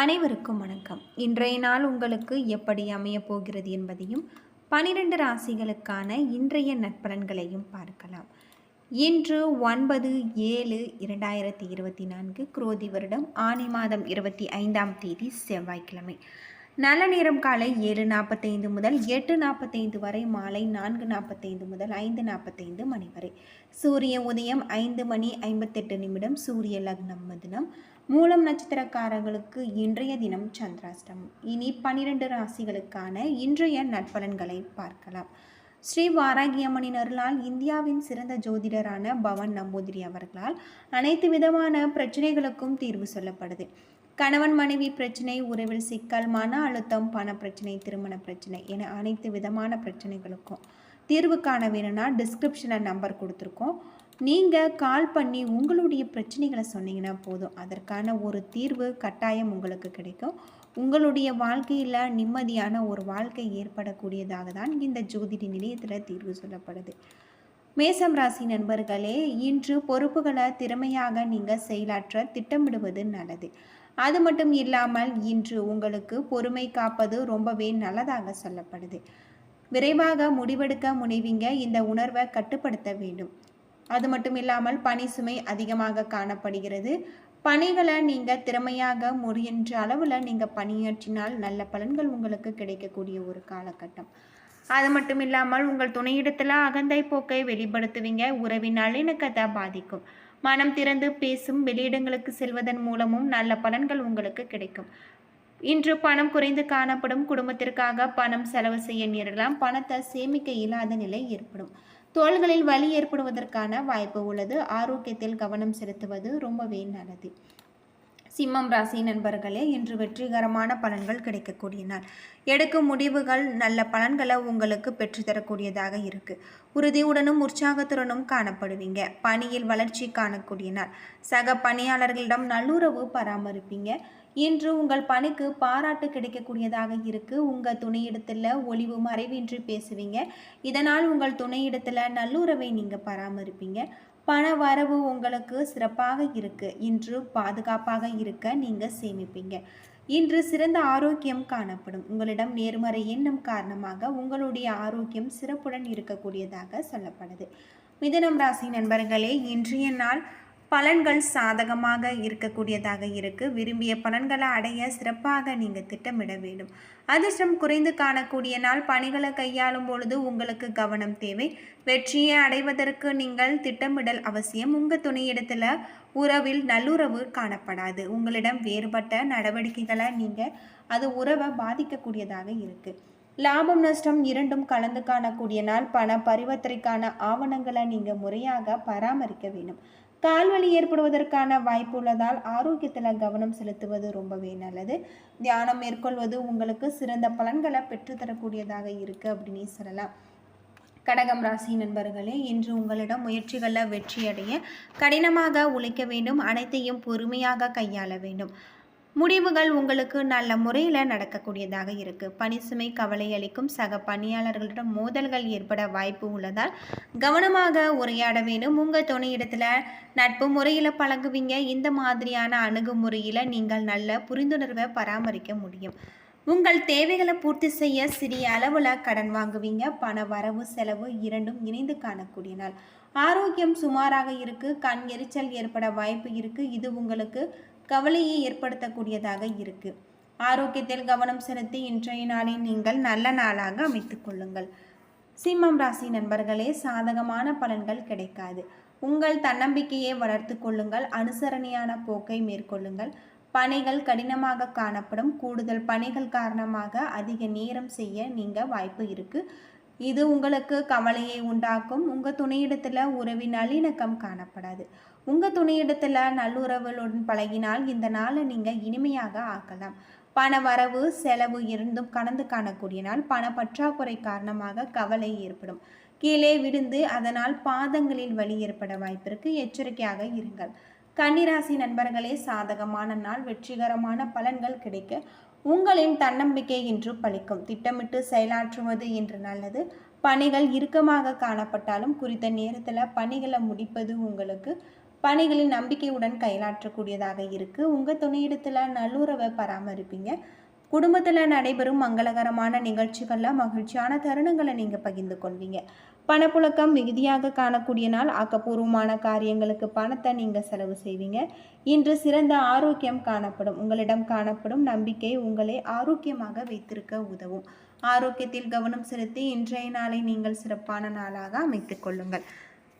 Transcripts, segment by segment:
அனைவருக்கும் வணக்கம். இன்றைய நாள் உங்களுக்கு எப்படி அமையப் போகிறது என்பதையும் பனிரெண்டு ராசிகளுக்கான இன்றைய நற்பலன்களையும் பார்க்கலாம். இன்று ஒன்பது ஏழு இரண்டாயிரத்தி இருபத்தி நான்கு குரோதி வருடம் ஆனி மாதம் இருபத்தி ஐந்தாம் தேதி செவ்வாய்க்கிழமை. நல்ல நேரம் காலை ஏழு நாற்பத்தைந்து முதல் எட்டு நாற்பத்தைந்து வரை மாலை நான்கு நாற்பத்தைந்து முதல் ஐந்து நாற்பத்தைந்து மணி வரை. சூரிய உதயம் ஐந்து மணி ஐம்பத்தெட்டு நிமிடம் சூரிய லக்னம் தினம் மூலம் நட்சத்திரக்காரர்களுக்கு இன்றைய தினம் சந்திராஷ்டமம். இனி பனிரெண்டு ராசிகளுக்கான இன்றைய நட்பலன்களை பார்க்கலாம். ஸ்ரீ வாராகியம்மனின் அருளால் இந்தியாவின் சிறந்த ஜோதிடரான பவன் நம்பூதிரி அவர்களால் அனைத்து விதமான பிரச்சனைகளுக்கும் தீர்வு சொல்லப்படுது. கணவன் மனைவி பிரச்சனை உறவில் சிக்கல் மன அழுத்தம் பண பிரச்சனை திருமண பிரச்சனை என அனைத்து விதமான பிரச்சனைகளுக்கும் தீர்வு காண வேணும்னா டிஸ்கிரிப்ஷனில் நம்பர் கொடுத்துருக்கோம். நீங்கள் கால் பண்ணி உங்களுடைய பிரச்சனைகளை சொன்னீங்கன்னா போதும். அதற்கான ஒரு தீர்வு கட்டாயம் உங்களுக்கு கிடைக்கும். உங்களுடைய வாழ்க்கையில் நிம்மதியான ஒரு வாழ்க்கை ஏற்படக்கூடியதாக தான் இந்த ஜோதிட நிலையத்தில் தீர்வு சொல்லப்படுது. மேசம் ராசி நண்பர்களே இன்று பொறுப்புகளை திறமையாக நீங்கள் செயலாற்ற திட்டமிடுவது நல்லது. அது மட்டும் இல்லாமல் இன்று உங்களுக்கு பொறுமை காப்பது ரொம்பவே நல்லதாக சொல்லப்படுது. விரைவாக முடிவெடுக்க முனைவிங்க. இந்த உணர்வை கட்டுப்படுத்த வேண்டும். அது மட்டும் இல்லாமல் பனி சுமை அதிகமாக காணப்படுகிறது. பணிகளை நீங்கள் திறமையாக முறியன்ற அளவில் நீங்கள் பணியாற்றினால் நல்ல பலன்கள் உங்களுக்கு கிடைக்கக்கூடிய ஒரு காலகட்டம். அது மட்டும் இல்லாமல் உங்கள் துணையிடத்தில் அகந்தை போக்கை வெளிப்படுத்துவீங்க. உறவின் நல்லிணக்கத்தை பாதிக்கும். மனம் திறந்து பேசும் வெளியிடங்களுக்கு செல்வதன் மூலமும் நல்ல பலன்கள் உங்களுக்கு கிடைக்கும். இன்று பணம் குறைந்து காணப்படும் குடும்பத்திற்காக பணம் செலவு செய்ய நேரலாம். பணத்தை சேமிக்க இயலாத நிலை ஏற்படும். தோள்களில் வலி ஏற்படுவதற்கான வாய்ப்பு உள்ளது. ஆரோக்கியத்தில் கவனம் செலுத்துவது ரொம்பவே நல்லது. சிம்மம் ராசி நண்பர்களே இன்று வெற்றிகரமான பலன்கள் கிடைக்கக்கூடிய நாள் எடுக்கும் முடிவுகள் நல்ல பலன்களை உங்களுக்கு பெற்றுத்தரக்கூடியதாக இருக்கு. உறுதியுடனும் உற்சாகத்துடனும் காணப்படுவீங்க. பணியில் வளர்ச்சி காணக்கூடிய நாள் சக பணியாளர்களிடம் நல்லுறவு பராமரிப்பீங்க. இன்று உங்கள் பணிக்கு பாராட்டு கிடைக்கக்கூடியதாக இருக்கு. உங்கள் துணையிடத்தில் ஒளிவு மறைவின்றி பேசுவீங்க. இதனால் உங்கள் துணையிடத்தில் நல்லுறவை நீங்கள் பராமரிப்பீங்க. பண வரவு உங்களுக்கு சிறப்பாக இருக்கு. இன்று பாதுகாப்பாக இருக்க நீங்கள் சேமிப்பீங்க. இன்று சிறந்த ஆரோக்கியம் காணப்படும். உங்களிடம் நேர்மறை எண்ணம் காரணமாக உங்களுடைய ஆரோக்கியம் சிறப்புடன் இருக்கக்கூடியதாக சொல்லப்படுது. மிதனம் ராசி நண்பர்களே இன்றைய நாள் பலன்கள் சாதகமாக இருக்கக்கூடியதாக இருக்கு. விரும்பிய பலன்களை அடைய சிறப்பாக நீங்கள் திட்டமிட வேண்டும். அதிர்ஷ்டம் குறைந்து காணக்கூடிய நாள் பணிகளை கையாளும் பொழுது உங்களுக்கு கவனம் தேவை. வெற்றியை அடைவதற்கு நீங்கள் திட்டமிடல் அவசியம். உங்கள் துணையிடத்தில் உறவில் நல்லுறவு காணப்படாது. உங்களிடம் வேறுபட்ட நடவடிக்கைகளை நீங்கள் அது உறவை பாதிக்கக்கூடியதாக இருக்குது லாபம் நஷ்டம் இரண்டும் கலந்து காணக்கூடிய நாள் பண பரிவர்த்தனைக்கான ஆவணங்களை நீங்கள் முறையாக பராமரிக்க வேண்டும். கால்வலி ஏற்படுவதற்கான வாய்ப்பு உள்ளதால் ஆரோக்கியத்தில் கவனம் செலுத்துவது ரொம்பவே நல்லது. தியானம் மேற்கொள்வது உங்களுக்கு சிறந்த பலன்களை பெற்றுத்தரக்கூடியதாக இருக்குது அப்படின்னு சொல்லலாம். கடகம் ராசி நண்பர்களே இன்று உங்களிடம் முயற்சிகளில் வெற்றியடைய கடினமாக உழைக்க வேண்டும். அனைத்தையும் பொறுமையாக கையாள வேண்டும். முடிவுகள் உங்களுக்கு நல்ல முறையில் நடக்கக்கூடியதாக இருக்குது பணிசுமை கவலை அளிக்கும் சக பணியாளர்களிடம் மோதல்கள் ஏற்பட வாய்ப்பு உள்ளதால் கவனமாக உரையாட வேண்டும். உங்கள் துணையிடத்தில் நட்பு முறையில் பழகுவீங்க. இந்த மாதிரியான அணுகுமுறையில் நீங்கள் நல்ல புரிந்துணர்வை பராமரிக்க முடியும். உங்கள் தேவைகளை பூர்த்தி செய்ய சிறிய அளவில் கடன் வாங்குவீங்க. பண வரவு செலவு இரண்டும் இணைந்து காணக்கூடிய நாள். ஆரோக்கியம் சுமாராக இருக்குது கண் எரிச்சல் ஏற்பட வாய்ப்பு இருக்குது இது உங்களுக்கு கவலையை ஏற்படுத்தக்கூடியதாக இருக்கு. ஆரோக்கியத்தில் கவனம் செலுத்தி இன்றைய நாளை நீங்கள் நல்ல நாளாக அமைத்துக் கொள்ளுங்கள். சிம்மம் ராசி நண்பர்களே சாதகமான பலன்கள் கிடைக்காது. உங்கள் தன்னம்பிக்கையை வளர்த்து கொள்ளுங்கள். அனுசரணையான போக்கை மேற்கொள்ளுங்கள். பணிகள் கடினமாக காணப்படும். கூடுதல் பணிகள் காரணமாக அதிக நேரம் செய்ய நீங்கள் வாய்ப்பு இருக்கு. இது உங்களுக்கு கவலையை உண்டாக்கும். உங்கள் துணையிடத்தில் உறவின் நல்லிணக்கம் காணப்படாது. உங்கள் துணையிடத்தில் நல்லுறவுகளுடன் பழகினால் இந்த நாளை நீங்கள் இனிமையாக ஆக்கலாம். பண வரவு செலவு இருந்தும் கலந்து காணக்கூடிய நாள். பண பற்றாக்குறை காரணமாக கவலை ஏற்படும். கீழே விழுந்து அதனால் பாதங்களில் வலி ஏற்பட வாய்ப்பிற்கு எச்சரிக்கையாக இருங்கள். கன்னிராசி நண்பர்களே சாதகமான நாள். வெற்றிகரமான பலன்கள் கிடைக்க உங்களின் தன்னம்பிக்கை இன்று பலிக்கும் திட்டமிட்டு செயலாற்றுவது என்று நல்லது. பணிகள் இறுக்கமாக காணப்பட்டாலும் குறித்த நேரத்தில் பணிகளை முடிப்பது உங்களுக்கு பணிகளின் நம்பிக்கையுடன் கையாற்றக்கூடியதாக இருக்குது உங்கள் துணையிடத்தில் நல்லுறவை பராமரிப்பீங்க. குடும்பத்தில் நடைபெறும் மங்களகரமான நிகழ்ச்சிகளில் மகிழ்ச்சியான தருணங்களை நீங்கள் பகிர்ந்து கொள்வீங்க. பணப்புழக்கம் மிகுதியாக காணக்கூடிய நாள் ஆக்கப்பூர்வமான காரியங்களுக்கு பணத்தை நீங்கள் செலவு செய்வீங்க. இன்று சிறந்த ஆரோக்கியம் காணப்படும் உங்களிடம் காணப்படும் நம்பிக்கை உங்களை ஆரோக்கியமாக வைத்திருக்க உதவும். ஆரோக்கியத்தில் கவனம் செலுத்தி இன்றைய நாளை நீங்கள் சிறப்பான நாளாக அமைத்துக் கொள்ளுங்கள்.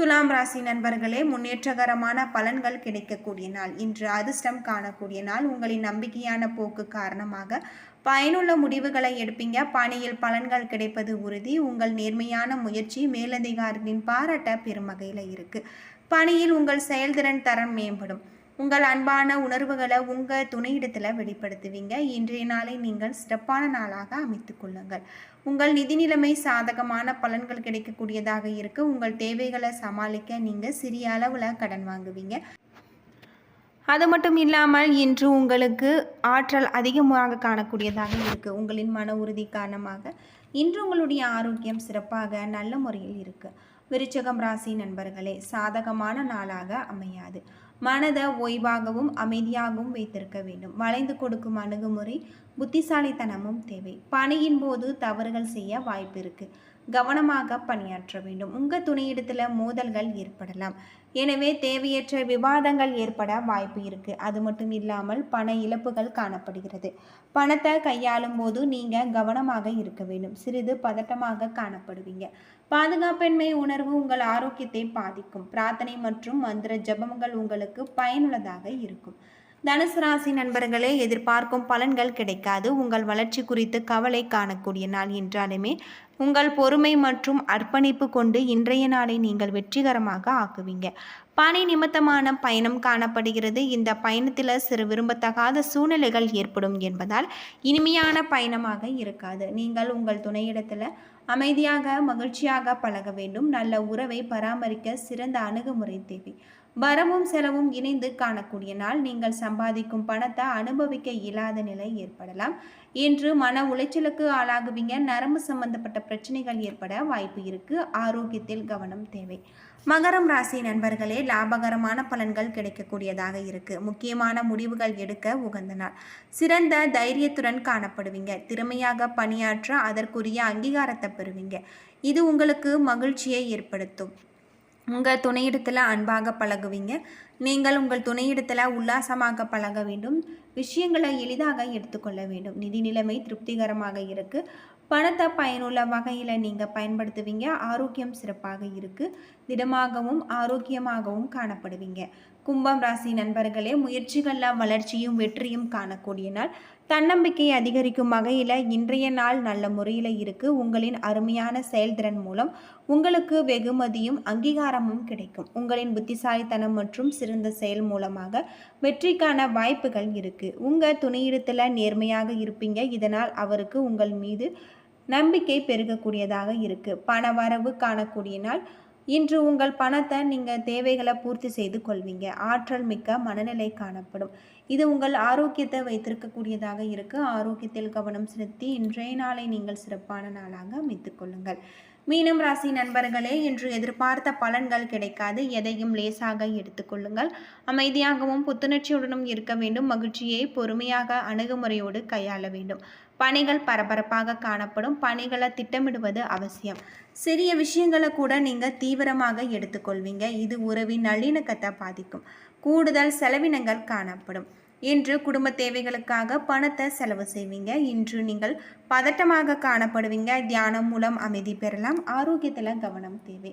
துலாம் ராசி நண்பர்களே முன்னேற்றகரமான பலன்கள் கிடைக்கக்கூடிய நாள். இன்று அதிர்ஷ்டம் காணக்கூடிய நாள். உங்களின் நம்பிக்கையான போக்கு காரணமாக பயனுள்ள முடிவுகளை எடுப்பீங்க. பணியில் பலன்கள் கிடைப்பது உறுதி. உங்கள் நேர்மையான முயற்சி மேலதிகாரிகளின் பாராட்ட பெரும் வகையில் இருக்குது பணியில் உங்கள் செயல்திறன் தரம் மேம்படும். உங்கள் அன்பான உணர்வுகளை உங்கள் துணையிடத்தில் வெளிப்படுத்துவீங்க. இன்றைய நாளை நீங்கள் சிறப்பான நாளாக அமைத்து கொள்ளுங்கள். உங்கள் நிதி நிலைமை சாதகமான பலன்கள் கிடைக்கக்கூடியதாக இருக்குது உங்கள் தேவைகளை சமாளிக்க நீங்கள் சிறிய அளவில் கடன் வாங்குவீங்க. அது மட்டும் இல்லாமல் இன்று உங்களுக்கு ஆற்றல் அதிகமாக காணக்கூடியதாக இருக்குது உங்களின் மன உறுதி காரணமாக இன்று உங்களுடைய ஆரோக்கியம் சிறப்பாக நல்ல முறையில் இருக்குது விருச்சகம் ராசி நண்பர்களே சாதகமான நாளாக அமையாது. மனதை ஓய்வாகவும் அமைதியாகவும் வைத்திருக்க வேண்டும். வளைந்து கொடுக்கும் அணுகுமுறை புத்திசாலித்தனமும் தேவை. பணியின் போது தவறுகள் செய்ய வாய்ப்பு இருக்குது கவனமாக பணியாற்ற வேண்டும். உங்கள் துணையிடத்தில் மோதல்கள் ஏற்படலாம். எனவே தேவையற்ற விவாதங்கள் ஏற்பட வாய்ப்பு இருக்குது அது மட்டும் இல்லாமல் பண இழப்புகள் காணப்படுகிறது. பணத்தை கையாளும் போது நீங்கள் கவனமாக இருக்க வேண்டும். சிறிது பதட்டமாக காணப்படுவீங்க. பாதுகாப்பின்மை உணர்வு உங்கள் ஆரோக்கியத்தை பாதிக்கும். பிரார்த்தனை மற்றும் மந்திர ஜபங்கள் உங்களுக்கு பயனுள்ளதாக இருக்கும். தனுசு ராசி நண்பர்களே எதிர்பார்க்கும் பலன்கள் கிடைக்காது. உங்கள் வளர்ச்சி குறித்து கவலை காணக்கூடிய நாள் என்றாலுமே உங்கள் பொறுமை மற்றும் அர்ப்பணிப்பு கொண்டு இன்றைய நாளை நீங்கள் வெற்றிகரமாக ஆக்குவீங்க. பணி நிமித்தமான பயணம் காணப்படுகிறது. இந்த பயணத்தில் சிறு விரும்பத்தகாத சூழ்நிலைகள் ஏற்படும் என்பதால் இனிமையான பயணமாக இருக்காது. நீங்கள் உங்கள் துணையிடத்தில் அமைதியாக மகிழ்ச்சியாக பழக வேண்டும். நல்ல உறவை பராமரிக்க சிறந்த அணுகுமுறை தேவை. வரமும் செலவும் இணைந்து காணக்கூடிய நாள். நீங்கள் சம்பாதிக்கும் பணத்தை அனுபவிக்க இயலாத நிலை ஏற்படலாம். இன்று மன உளைச்சலுக்கு ஆளாகுவீங்க. நரம்பு சம்பந்தப்பட்ட பிரச்சனைகள் ஏற்பட வாய்ப்பு இருக்கு. ஆரோக்கியத்தில் கவனம் தேவை. மகரம் ராசி நண்பர்களே லாபகரமான பலன்கள் கிடைக்கக்கூடியதாக இருக்கு. முக்கியமான முடிவுகள் எடுக்க உகந்த நாள். சிறந்த தைரியத்துடன் காணப்படுவீங்க. திறமையாக பணியாற்ற அதற்குரிய அங்கீகாரத்தை பெறுவீங்க. இது உங்களுக்கு மகிழ்ச்சியை ஏற்படுத்தும். உங்கள் துணையிடத்தில் அன்பாக பழகுவீங்க. நீங்கள் உங்கள் துணையிடத்தில் உல்லாசமாக பழக வேண்டும். விஷயங்களை எளிதாக எடுத்துக்கொள்ள வேண்டும். நிதி நிலைமை திருப்திகரமாக இருக்குது பணத்தை பயனுள்ள வகையில் நீங்கள் பயன்படுத்துவீங்க. ஆரோக்கியம் சிறப்பாக இருக்குது திடமாகவும் ஆரோக்கியமாகவும் காணப்படுவீங்க. கும்பம் ராசி நண்பர்களே முயற்சிகளில் வளர்ச்சியும் வெற்றியும் காணக்கூடிய நாள். தன்னம்பிக்கை அதிகரிக்கும் வகையில் இன்றைய நாள் நல்ல முறையில் இருக்குது உங்களின் அருமையான செயல்திறன் மூலம் உங்களுக்கு வெகுமதியும் அங்கீகாரமும் கிடைக்கும். உங்களின் புத்திசாலித்தனம் மற்றும் சிறந்த செயல் மூலமாக வெற்றிக்கான வாய்ப்புகள் இருக்குது உங்கள் துணையிடத்தில் நேர்மையாக இருப்பீங்க. இதனால் அவருக்கு உங்கள் மீது நம்பிக்கை பெருகக்கூடியதாக இருக்குது பண வரவு காணக்கூடிய நாள். இன்று உங்கள் பணத்தை நீங்கள் தேவைகளை பூர்த்தி செய்து கொள்வீங்க. ஆற்றல் மிக்க மனநிலை காணப்படும். இது உங்கள் ஆரோக்கியத்தை வைத்திருக்கக்கூடியதாக இருக்குது ஆரோக்கியத்தில் கவனம் செலுத்தி இன்றைய நாளை நீங்கள் சிறப்பான நாளாக அமைத்து கொள்ளுங்கள். மீனம் ராசி நண்பர்களே இன்று எதிர்பார்த்த பலன்கள் கிடைக்காது. எதையும் லேசாக எடுத்துக்கொள்ளுங்கள் அமைதியாகவும் புத்துணர்ச்சியுடனும் இருக்க வேண்டும். மகிழ்ச்சியை பொறுமையாக அணுகுமுறையோடு கையாள வேண்டும். பணிகள் பரபரப்பாக காணப்படும். பணிகளை திட்டமிடுவது அவசியம். சிறிய விஷயங்களை கூட நீங்கள் தீவிரமாக எடுத்துக்கொள்வீங்க. இது உறவின் நல்லிணக்கத்தை பாதிக்கும். கூடுதல் செலவினங்கள் காணப்படும். இன்று குடும்ப தேவைகளுக்காக பணத்தை செலவு செய்வீங்க. இன்று நீங்கள் பதட்டமாக காணப்படுவீங்க. தியானம் மூலம் அமைதி பெறலாம். ஆரோக்கியத்தில் கவனம் தேவை.